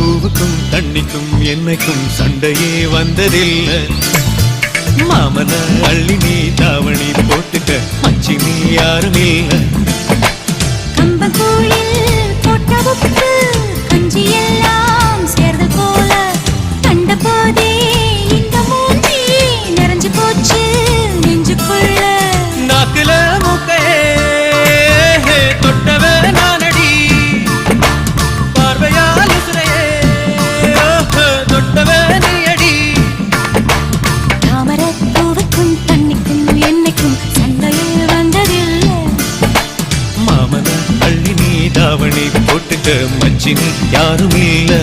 பூவுக்கும் தண்ணிக்கும் என்னைக்கும் சண்டையே வந்ததில்லை. மாமன அள்ளி நீ தாவணி போட்டுக்க மச்சி நீ யாரும் இல்லை. தாவணி போட்டுக்க மச்சின் யாரும் இல்லை